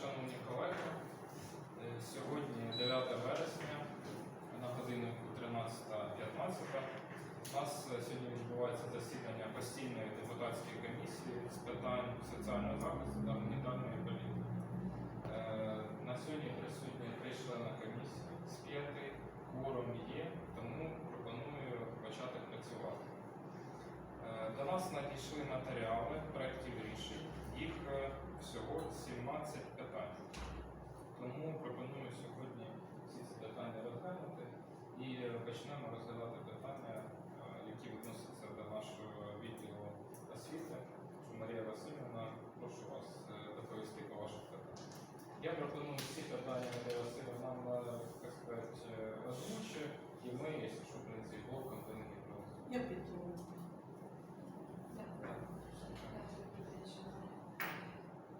шановні колеги. Е, Сьогодні 9 вересня, на годиннику 13.15. У нас е, сьогодні відбувається засідання постійної депутатської комісії з питань соціального захисту та гуманітарної політики. Е, На сьогодні присутні три члени комісії з п'яти. Кворум є, тому пропоную почати працювати. До нас надійшли матеріали проєктів рішень. Їх всього 17 питань. Тому пропоную сьогодні всі ці питання розглянути і почнемо розглядати питання, е, які відносяться до нашого відділу освіти. Марія Васильівна, прошу вас е, доповісти по ваших питаннях. Я пропоную всі питання Марія Васильівна нам е, так сказати, е, озвучує, і ми, якщо що, в принципі, блоком до них проголосуємо. Я підтримую.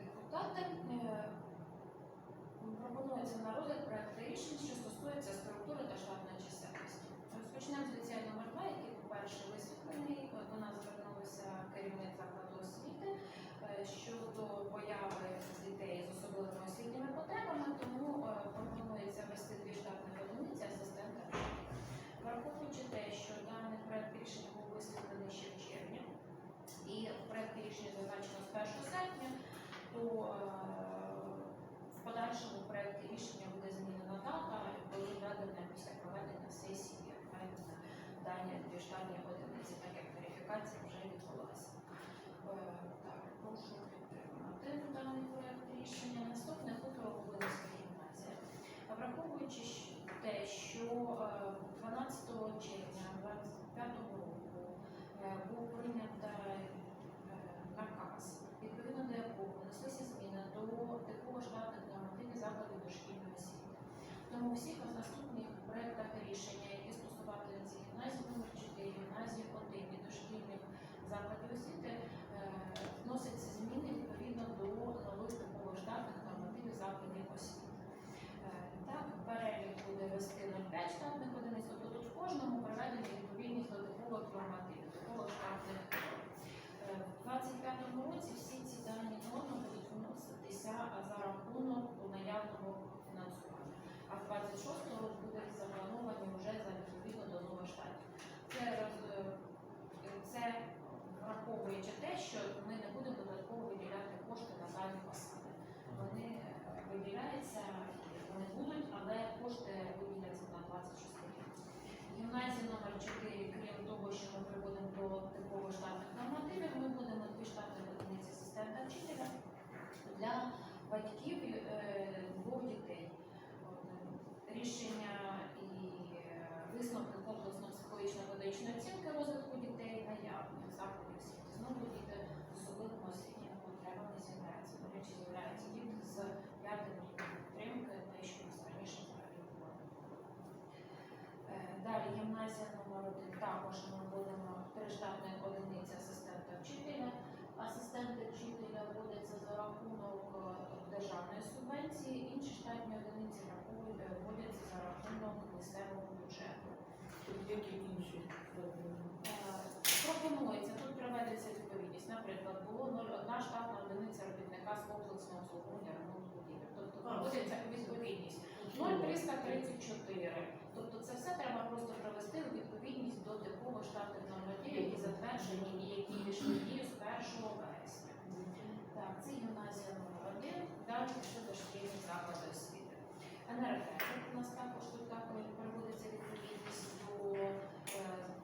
Депутати е, пропонується на розгляд проекту рішень, що стосується структури та штатної чисельності. Розпочнемо з ліцею номер 2, який, по-перше, висвітлений. Е, До нас звернулися керівник закладу освіти е, щодо появи дітей з особливими освітніми потребами, тому е, пропонується ввести дві штатних одиниці асистента. Враховуючи те, що даний проект рішення був висвітлений ще в червні, і в проекті рішення зазначено з 1 серпня, то е, в подальшому в проекті рішення буде змінена дата, коли введена після проведення сесії введена дані дві штатні одиниці, так як верифікація вже відбулася. Е, Так, прошу підтримати даний проект рішення. Наступне Хуторо-Волинська гімназія. А Враховуючи те, що е, 12 червня 2025 року е, був прийнятий наказ, відповідно до якого внеслися зміни до типово штатних нормативів закладів дошкільної освіти. Тому у всіх наступних проєктах рішення, які стосуватимуться гімназії номер 4, гімназії 1 і дошкільних закладів освіти, е, вносяться зміни відповідно до нових типових штатних нормативів закладів освіти. Е, Так, перелік на п'ять 0,5 штатних одиниць, тобто тут в кожному проведені відповідність до типових нормативів, типових штатних норм. Е, В 25-му році всі ці дані норми будуть вноситися за рахунок наявного фінансування, а в 26-му році будуть заплановані вже за відповідно до нових штатів. Це, роз- е, це враховуючи те, що ми не будемо додатково виділяти кошти на дані посади. Вони е, виділяються, вони будуть, але кошти виділяться на 26 рік. Гімназія номер 4, крім того, що ми приводимо до типових штатних нормативів, ми будемо дві штатні одиниці асистента вчителя для батьків е, двох дітей. От, е, Рішення і е, висновки комплексно психологічно-педагогічної оцінки розвитку дітей наявні в закладі освіти. Знову діти з особливими освітніми потребами з'являються. До речі, з'являються діти з п'ятим підтримки, те, що нас раніше було. Е, Далі гімназія номер 1 також ми будемо три штатних одиниці асистента вчителя. Асистенти вчителя вводяться за рахунок е, державної субвенції, інші штатні одиниці рахують- е, вводяться за рахунок місцевого бюджету. Які інші проблеми? Е, Пропонується, тут приведеться відповідність. Наприклад, було 0,1 штатна одиниця робітника з комплексного обслуговування ремонту будівель. Тобто проводиться відповідність 0,334. Тобто це все треба просто привести у відповідність до типових штатних нормативів, які затверджені і які пішли в дію з 1 вересня. Так, це гімназія номер 1, далі пішли дошкільні заклади освіти. Енергетика у нас також тут також приводиться відповідність до е,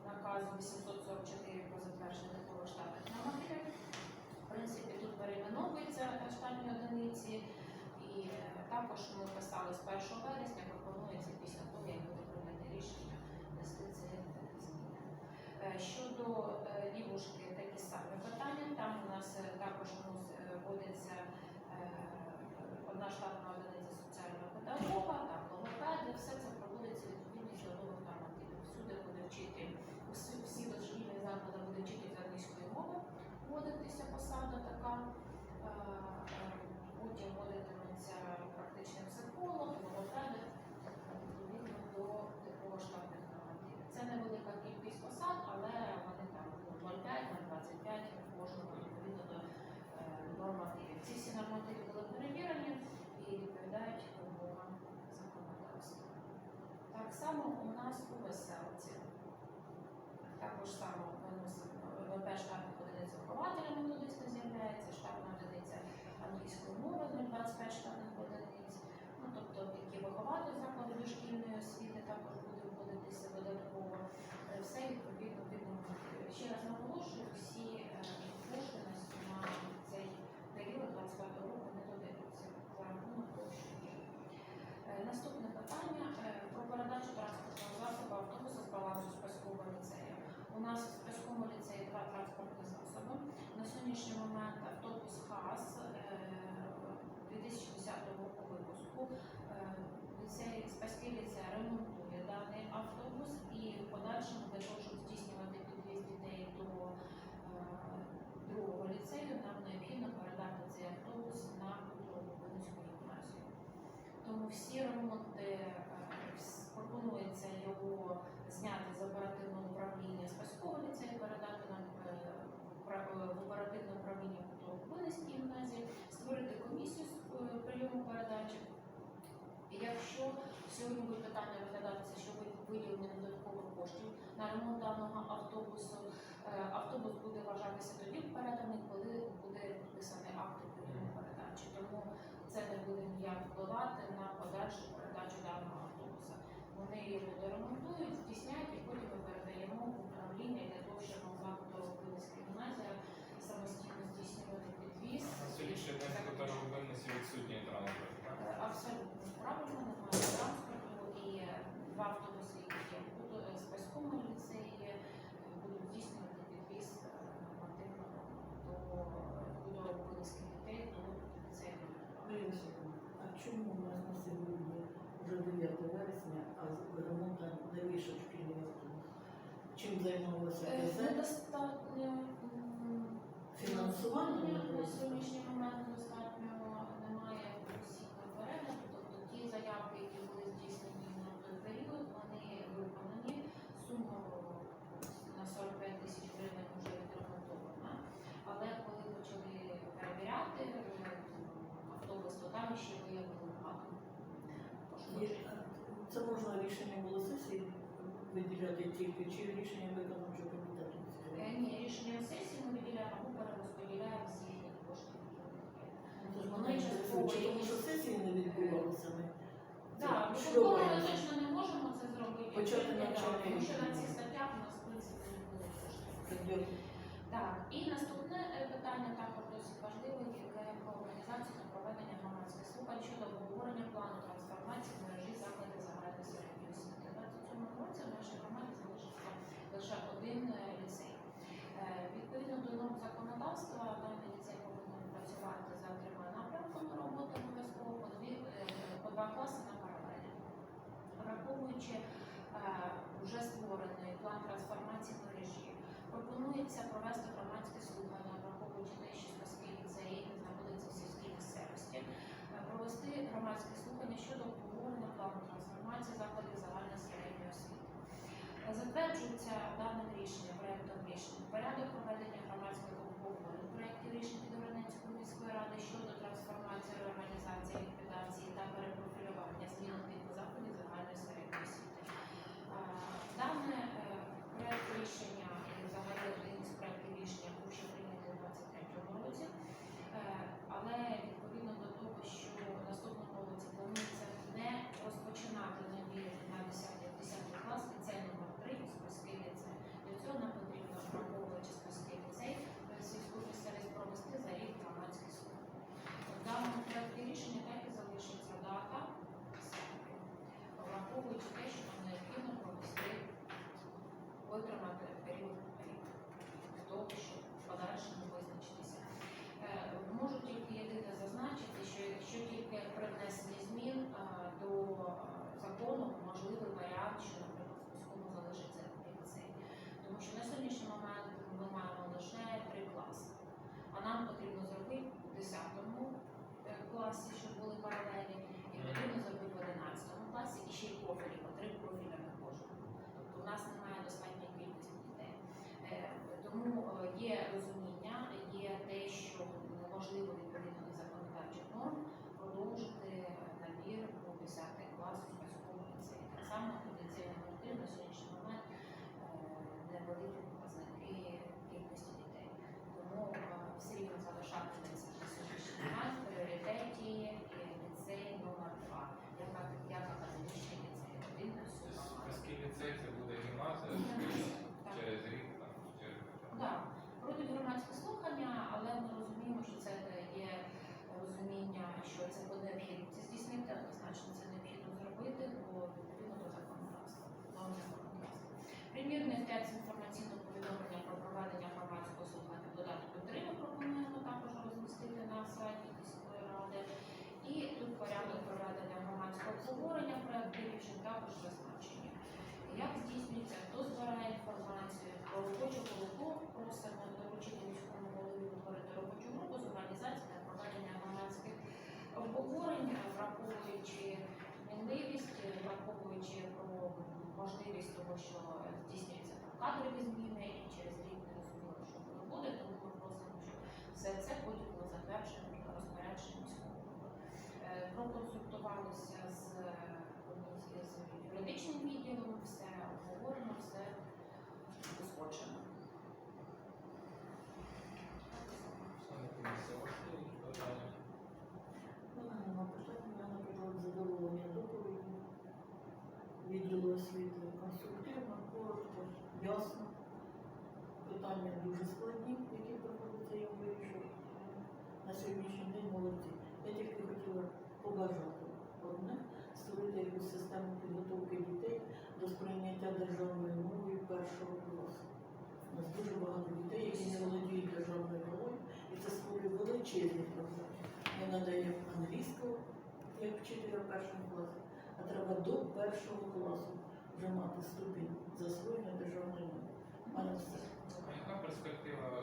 наказу 844 про затвердження штатних нормативів. В принципі, тут перейменовуються штатні одиниці, і е, також ми писали з 1 вересня, пропонується після того, як буде прийнято рішення внести ці зміни. Е, Щодо лівушки, такі самі питання. Там у нас також вводиться одна штатна одиниця педагога, там логопеди, все це проводиться відповідність до нових нормативів. Всюди буде вчитель, всі, всі дошкільні заклади буде вчитель з англійської мови, вводитися посада така. Е, Потім вводитиметься практичний психолог, логопеди, відповідно до типово штатних нормативів. Це невелика кількість посад, але вони там 0,5, 0,25 кожного відповідно до, е, до само у нас у веселці. Також само ВП штатних одиниць вихователя методично з'являється, штабна одиниця англійської мови 025 штабних одиниць. Ну, тобто такі вихователь закладу дошкільної освіти також буде вводитися додатково. Е, Все відповідно під. Ще раз наголошую, всі е, кошти на с- на цей період 25 року не додаються за рахунок того, що є. Е, Наступне питання е, про передачу транспортного засобу автобуса з балансу спецького ліцею. У нас в спецькому ліцеї два транспортні засоби. На сьогоднішній момент автобус ХАС е, 2010 року випуску. Е, Ліцей спецький ліцей ремонтує даний автобус і в подальшому для того, щоб здійснювати підвіз дітей до е, другого ліцею, нам необхідно передати цей автобус на Кутрову-Винницьку гімназію. Тому всі ремонти е, вс- пропонується його зняти з оперативного управління спецького ліцею, передати нам е, пра- е, в оперативне управління Кутрову-Винницькій гімназії, створити комісію з е, прийому передачі. І якщо сьогодні буде питання розглядатися, що ви- виділення додаткових коштів на ремонт даного автобусу, е, автобус буде вважатися тоді переданий, коли буде підписаний акт прийому передачі. Тому це не буде ніяк впливати на подальшу передачу даного автобуса. Вони його доремонтують, здійснять і потім ми передаємо в управління для того, щоб могла Кутово-Винницька гімназія самостійно здійснювати підвіз. День в Котаровбинниці відсутній транспорт. Е, Абсолютно правильно, немає транспорту і два автобуси, які є в Буду- е, спецькому ліцеї, е, будуть здійснювати підвіз е, нормативного до Будово-Винницьких дітей до ліцею. Марина Сергіївна, а чому у нас на сьогодні вже 9 вересня, а не вийшов шкільний автобус? Чим займалося Е, КЗ? Недостатньо Фінансування на сьогоднішній момент достатньо немає усіх перегляду, тобто ті заявки, які були здійснені на той період, вони виконані. Сума на 45 тисяч гривень вже відремонтована. Але коли почали перевіряти е, автобус, то там ще виявили багато Є- пошкоджень. Це можна рішення було сесії виділяти тільки, чи рішення виконавчого комітету? Е, Ні, рішенням сесії ми виділяємо або перерозподіляємо з їхніх коштів. Ну, Це Вони частково чи тому що сесії не відбувалися ми. Так, Що виконкоми ви- ми точно не можемо це зробити. Почати тільки, навчання Тому що на рішення. цих статтях у нас в принципі не буде коштів. Так, і наступне е, питання також досить важливе, яке про організацію та проведення громадських слухань щодо обговорення плану мережі закладів загальної середньої освіти. У 27 році в нашій громаді залишився лише один е, ліцей. Е, Відповідно до норм законодавства, даний ліцей повинен працювати за трьома напрямками роботи обов'язково по дві е, по два класи на паралелі. Враховуючи е, вже створений план трансформації мережі, пропонується провести громадські слухання, враховуючи те, що Спаський ліцей знаходиться в сільській місцевості, е, провести громадські слухання щодо обговорення плану трансформації закладів загальної середньої освіти. Е, Затверджується даним рішенням, проектом рішення офіційно на сайті міської ради, і тут порядок проведення громадського обговорення проєктів, що також зазначення. Як здійснюється, хто збирає інформацію, про робочу групу просимо доручити міському голові утворити робочу групу з організації та проведення громадських обговорень, враховуючи мінливість, враховуючи про можливість того, що здійснюється кадрові зміни і через рік не розуміло, що воно буде, тому ми просимо, що все це буде було затверджено розпорядженням. Е, Проконсультувалися з з юридичним відділом, все обговорено, все узгоджено. Відділу освіти конструктивно, коротко, ясно. Питання дуже складні, які їм вирішувати. На сьогоднішній день молодці. Я тільки хотіла побажати одне створити якусь систему підготовки дітей до сприйняття державною мовою першого класу. У нас дуже багато дітей, які не володіють державною мовою, і це створює величезні проблеми. Ми надаємо англійську як вчителя в першому класі, а треба до першого класу вже мати ступінь засвоєння державної мови. А яка перспектива? На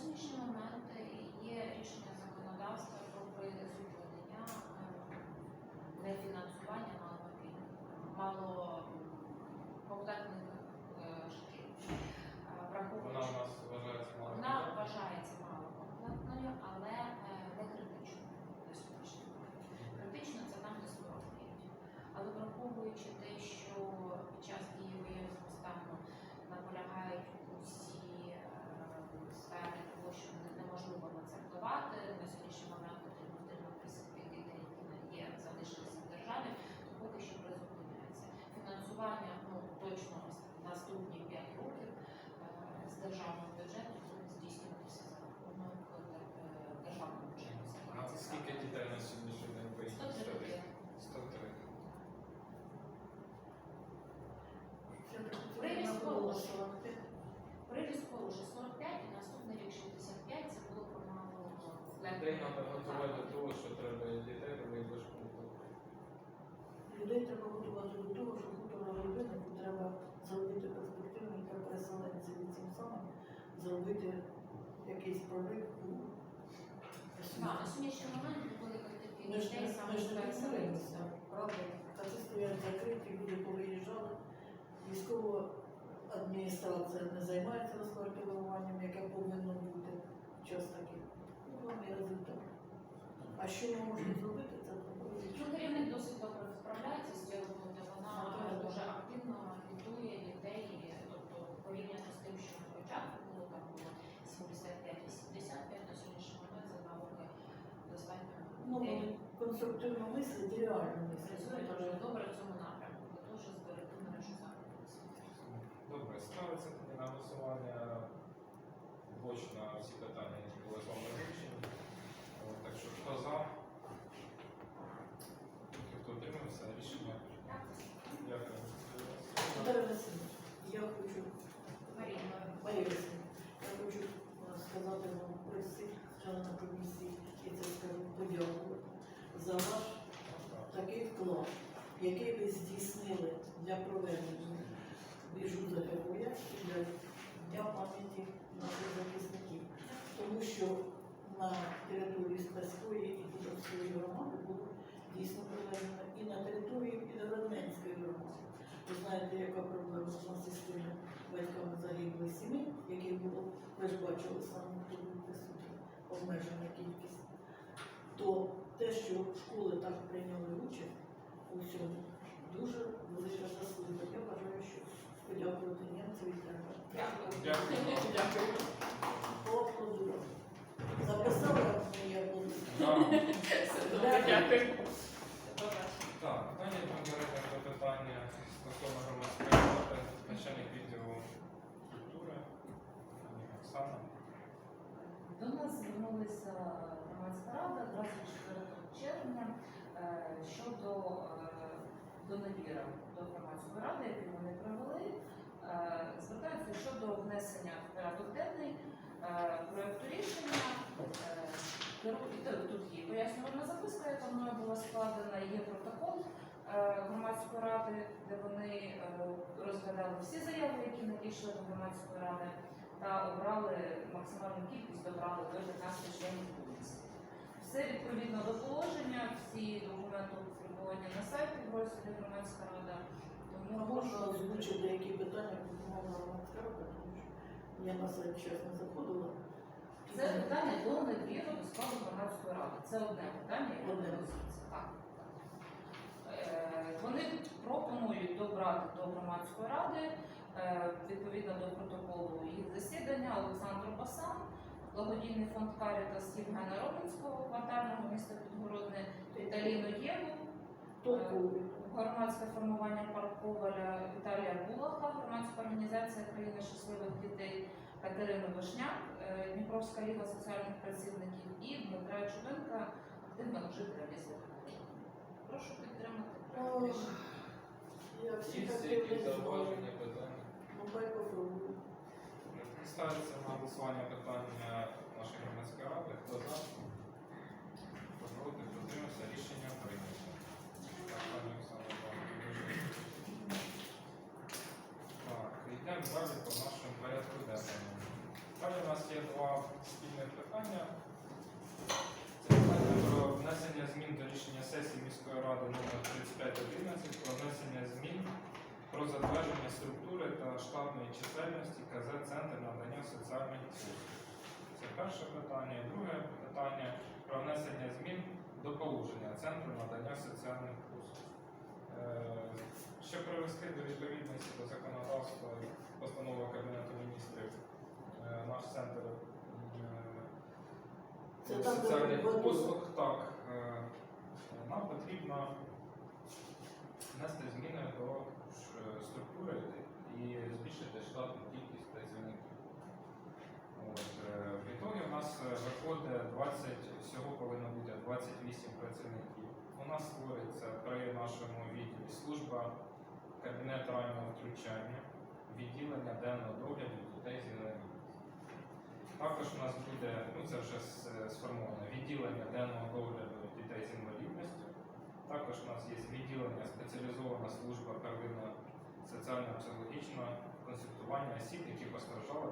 сьогоднішній момент є рішення законодавства про призупинення е, нефінансування маломобільних, малокомплектних е, шкіл. Е, Вона Враховуючи у нас вважається мало. Вона вважається малокомплектною, але е, не критичною на сьогоднішній момент. Критично це там, де 49. Але враховуючи те, що під час дії воєнного стану наполягають усі е, сфери того, що не- неможливо на це впливати, на сьогоднішній момент потрібно отримати цих дітей, які є, залишилися в державі, то поки що призупиняється. Фінансування ну, точно наступні 5 років е, з державного бюджету буде здійснюватися за рахунок е, державного бюджету. А скільки дітей на сьогоднішній день по їхній 103 стадії? дитини. 103. Ще так Привіз хотіла Полош. наголосити. Приріст вже 45 і наступний рік 65, це було про мало Дітей треба готувати до того, що треба дітей робити до школи. Людей треба готувати до того, що хутора родиннику треба зробити перспективний для переселенців і цим самим зробити якийсь прорив у Да, освіті. на сьогоднішній момент велика Ми кількість ж дітей саме правда? Хати стоять закриті, люди повиїжджали. Військова адміністрація не займається розквартируванням, яке повинно бути час такий. Ну, результат. А що ми можемо зробити, це Ну, керівник досить добре справляється з цією роботою. Вона дуже активно агітує дітей, тобто порівняно з тим, що на початку було там було 75-85, на сьогоднішній момент за два роки достатньо Ну, вони конструктивно мислять і реально мислять. працює дуже добре в цьому напрямку, для того, щоб зберегти мережу закладів. Добре, ставиться на голосування блочно всі питання, які були з вами Що хто за? Хто утримався? Рішення. Дякую. Наталя Васильівна, я хочу Марія. Марія Васильівна, я хочу е, сказати вам при всіх членах комісії, і це скажу, подякувати за ваш такий вклад, який ви здійснили для проведення біжу за героя і для Дня пам'яті наших захисників. Тому що на території Спаської і Кутовської громади було дійсно проведено і на території Підгородненської громади. Ви знаєте, яка проблема у нас із тими батьками загиблих сімей, яких було, ви ж бачили саме, хто обмежена кількість. То те, що школи так прийняли участь у всьому, дуже велика заслуга. Я вважаю, що подякувати німцеві треба. Дякую. Дякую. Дякую. Записали мої аплодисменти? Так. Дякую. Так, питання конкретне до питання стосовно громадської роботи, начальник відділу культури, пані Оксана. До нас звернулася громадська рада 24 червня е, щодо е, доневіра до громадської ради, яку вони провели. Е, Звертаються щодо внесення в порядок денний е, проекту рішення. Е, керу- і Тут тут є пояснювальна записка, яка мною була складена, є протокол. е, громадської ради, де вони е, розглядали всі заяви, які надійшли до громадської ради, та обрали максимальну кількість добрали до 15 членів комісії. Все відповідно до положення, всі документи опубліковані на сайті в громадська рада. Тому можна озвучити деякі питання, мовно розказати, тому що я на сайт чесно заходила. Це питання до недовіру до складу громадської ради. Це одне питання, яке Одне. Е, Вони пропонують добрати до громадської ради е, відповідно до протоколу їх засідання Олександру Басан, благодійний фонд Карітас Євгена Робинського, квартального міста Підгородне, Віталіну Єву, Толкові. громадське формування парк Коваля Віталія Булаха, громадська організація країни щасливих дітей Катерини Вишняк, е, Дніпровська ліга соціальних працівників і Дмитра Чубенка, активного жителя міста. Прошу підтримати. Я всі Є так якісь не знаю. зауваження, питання? Ну. Ставиться на голосування питання нашої громадської ради. Хто за? Хто проти? Рішення прийнято. Так, пані Оксана, вам Так, йдемо далі по нашому порядку денному. Далі у нас є два спільних питання. Внесення змін до рішення сесії міської ради номер 3511 про внесення змін про затвердження структури та штатної чисельності КЗ Центр надання соціальних послуг. Це перше питання. Друге питання про внесення змін до положення Центру надання соціальних послуг. Е, Щоб привести до відповідності до законодавства і постанови Кабінету міністрів, е, наш центр Це е, де соціальних послуг, так, нам потрібно внести зміни до структури і збільшити штатну кількість працівників. Е, в ітогі у нас е, виходить 20, всього повинно бути 28 працівників. У нас створиться при нашому відділі служба кабінет раннього втручання, відділення денного догляду дітей з інвалідністю. Також у нас буде, ну це вже сформовано, відділення денного догляду дітей з інвалідністю. Також у нас є відділення спеціалізована служба первинного соціально-психологічного консультування осіб, які постраждали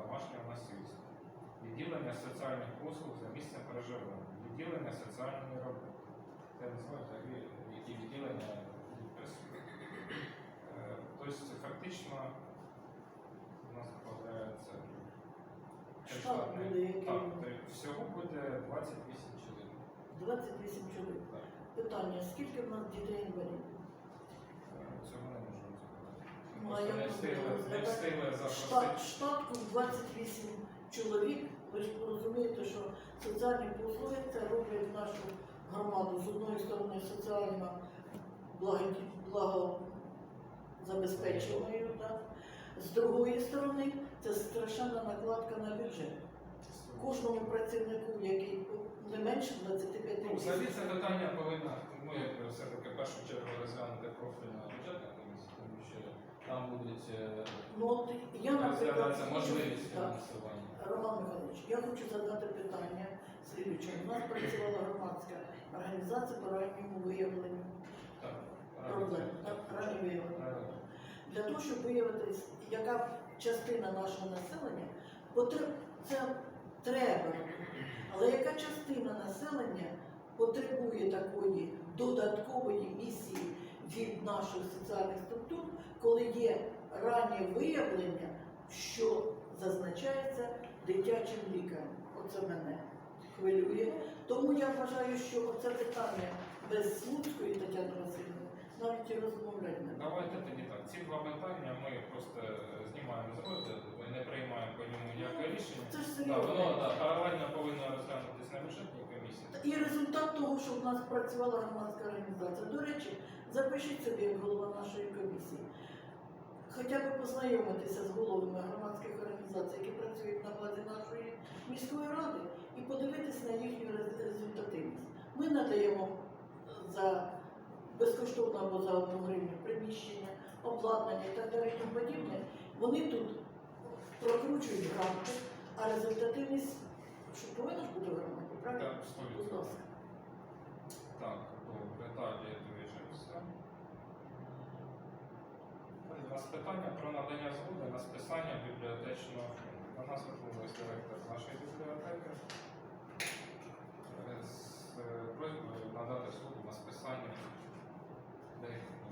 домашнього насильства. Відділення соціальних послуг за місцем проживання, відділення соціальної роботи. Це взагалі, які відділення. Е, Тобто фактично у нас складається Штат буде який? так, то всього буде 28 чоловік. 28 чоловік. Так. Питання, скільки в нас дітей інвалідів? Е, Цього не можемо сказати. Ну, а Просто як не встигли, не встигли Штат, запросити. штатку 28 чоловік. Ви ж розумієте, що соціальні послуги це роблять нашу громаду з одної сторони соціально благоді- благозабезпеченою, так? з другої сторони це страшенна накладка на бюджет. Кожному працівнику, який не менше 25 Ну, взагалі це питання повинна, ми як все-таки в першу чергу розглянути профільна бюджетна комісія, тому що там будуть е, Ну, от я, наприклад, розглядатися можливість так. фінансування. Роман Михайлович, я хочу задати питання слідуче. У нас працювала громадська організація по ранньому виявленню Так, проблем. Так, раннє виявлення. правильно. Для того, щоб виявити, яка частина нашого населення, потр- це треба, але яка частина населення потребує такої додаткової місії від наших соціальних структур, коли є раннє виявлення, що зазначається дитячим лікарем. Оце мене хвилює. Тому я вважаю, що це питання без Слуцької Тетяни Васильівни навіть і розмовляти не. Давайте тоді так. Ці два питання ми просто е, знімаємо з розгляду, ми не приймаємо по ньому ніяке рішення. Це ж Да, серйозно. воно да, паралельно повинно розглянутися на бюджетній комісії. І результат того, що в нас працювала громадська організація. До речі, запишіть собі як голова нашої комісії. Хоча б познайомитися з головами громадських організацій, які працюють на базі нашої міської ради, і подивитися на їхню рез- результативність. Ми надаємо за безкоштовно або за одну гривню приміщення, обладнання і так далі і тому подібне. Вони тут прокручують гранти, а результативність, що повинна ж бути громаді, правильно? Так, так, ласка. деталі Віталія движемося. У нас питання про надання згоди на списання бібліотечного фонду. На нас виховує директор нашої бібліотеки е, з е, просьбою надати згоду на списання деяких.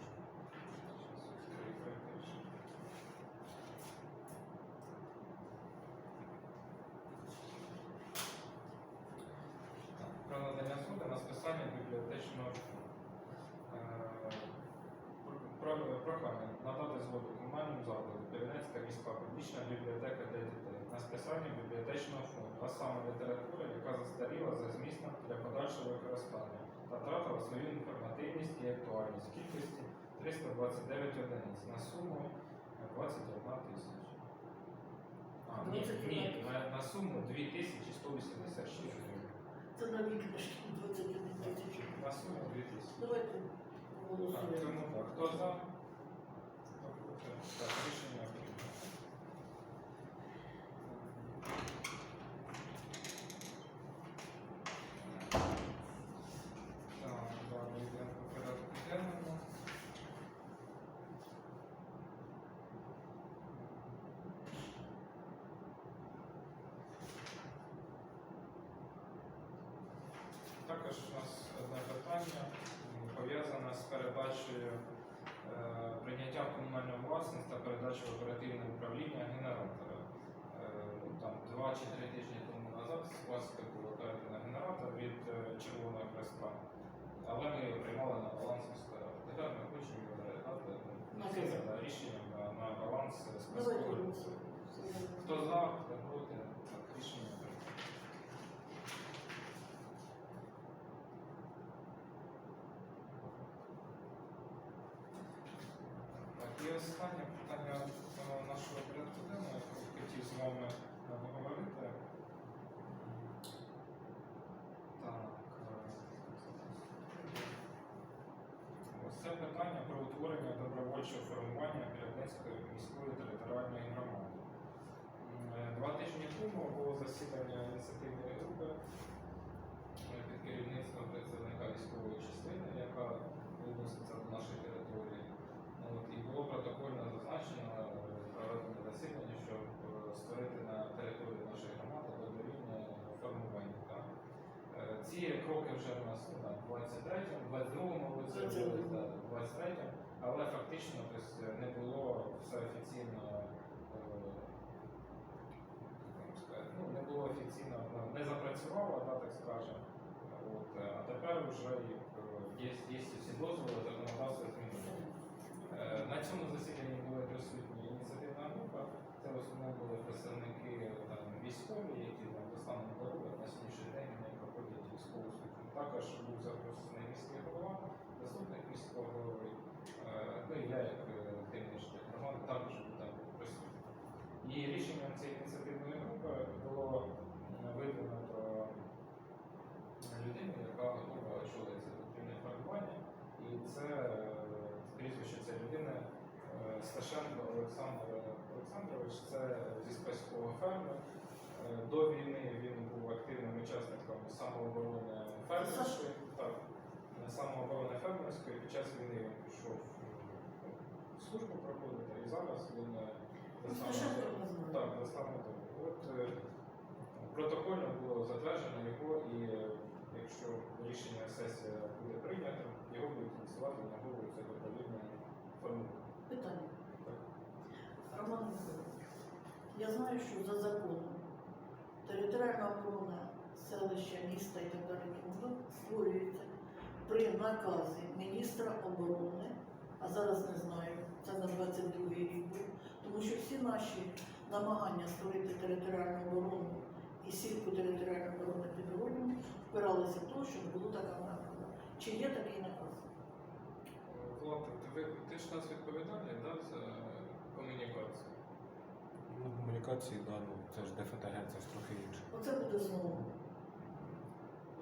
Застаріла за змістом для подальшого використання та втратила свою інформативність і актуальність в кількості 329 одиниць на суму 21 тисяча. А, ні, ні, на, на суму 2186 гривень. Це на книжки 21 тисяч. На суму 2000. Давайте Так, голосуємо. тому так. Хто за? Так, рішення прийнято. Так, далі йдемо по порядку денному. Також у нас одне питання м, пов'язане з передачею е, прийняттям комунальної власності та передачею в оперативне управління генератора. Е, ну, там два чи три тижні тому назад з власності було передано генератор від е, Червоного Хреста, але ми його приймали на баланс міської. Тепер ми хочемо його передати На ну, рішенням на, баланс голосуємо. Хто за, хто проти, так рішення прийнято. Так, і останнє питання е, нашого порядку денного, яке хотів з вами поговорити. Е, це питання про утворення добровольчого формування Пірятинської міської територіальної громади. Е, Два тижні тому було засідання ініціативної групи під керівництвом представника військової частини, яка відноситься до нашої території. От, і було протокольно зазначено е, проведення засідання, щоб е, створити на території нашої громади добровільне формування. Так. Е, Ці кроки вже у нас там, в 23-му, 22-му році, в 23-му, але фактично тобто, не було все офіційно, ну, не було офіційно, ну, не запрацювало, да, так скажемо. От, а тепер вже є, є всі дозволи. Е, На цьому засіданні були присутні ініціативна група. Це в основному були представники там, військові, які там до стану здоров'я на сьогоднішній день не проходять військову службу. Також був запросений міський голова, заступник міського голови. Е, Ну і я, як е, керівник громади, також був там присутній. І рішенням цієї ініціативної групи було м, видвинуто людину, яка готова очолити це формування. І це е, прізвище цієї людини е, Сташенко Олександр Олександрович, це зі спецького ферми. Е, До війни він був активним учасником самооборони фермерської. Так, самооборони фермерської. Під час війни він пішов службу проходити, і зараз він е, так, до. От протокольно було затверджено його, і якщо рішення сесія буде прийнято, його будуть ініціювати на голову це добровільне формування. Питання. Роман Миколаївич, я знаю, що за законом територіальна оборона селища, міста і так далі створюється при наказі міністра оборони, а зараз не знаю, це на 22 рік тому що всі наші намагання створити територіальну оборону і сітку територіальної оборони підрозділів впиралися в те, що не було така наказу. Чи є такий наказ? Влад, ти, ти ж нас відповідальний да, за комунікацію? Ну, комунікації, да, ну, це ж ДФТГ, це ж трохи інше. Оце буде знову.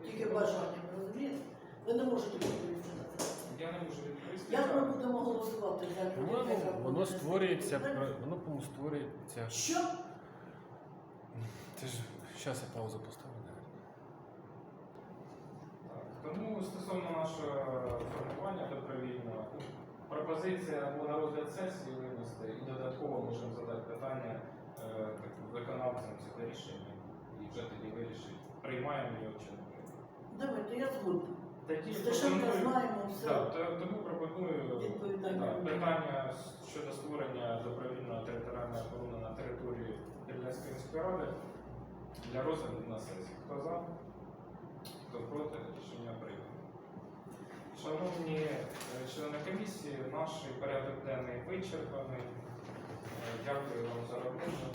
Тільки бажанням, розумієте? Ви не можете відповісти на це. Я не можу відповісти. Як ми будемо голосувати за яка По-моєму, буде воно створюється, воно, по-моєму, створюється. Що? Це ж, зараз я паузу поставлю, навіть. Так, Тому стосовно нашого формування добровільного, ну, Пропозиція або на розгляд сесії винести і додатково можемо задати питання е, виконавцям цього рішення і вже тоді вирішити, приймаємо його чи не приймаємо. Давайте, я згодна. Пропоную- знаємо все. Так, то- тому пропоную так, буде. питання щодо створення добровільної територіальної оборони на території Тернецької міської ради для розгляду на сесії. Хто за? Хто проти? Рішення прийнято. Шановні е, члени комісії, наш порядок денний вичерпаний. Е, Дякую вам за роботу.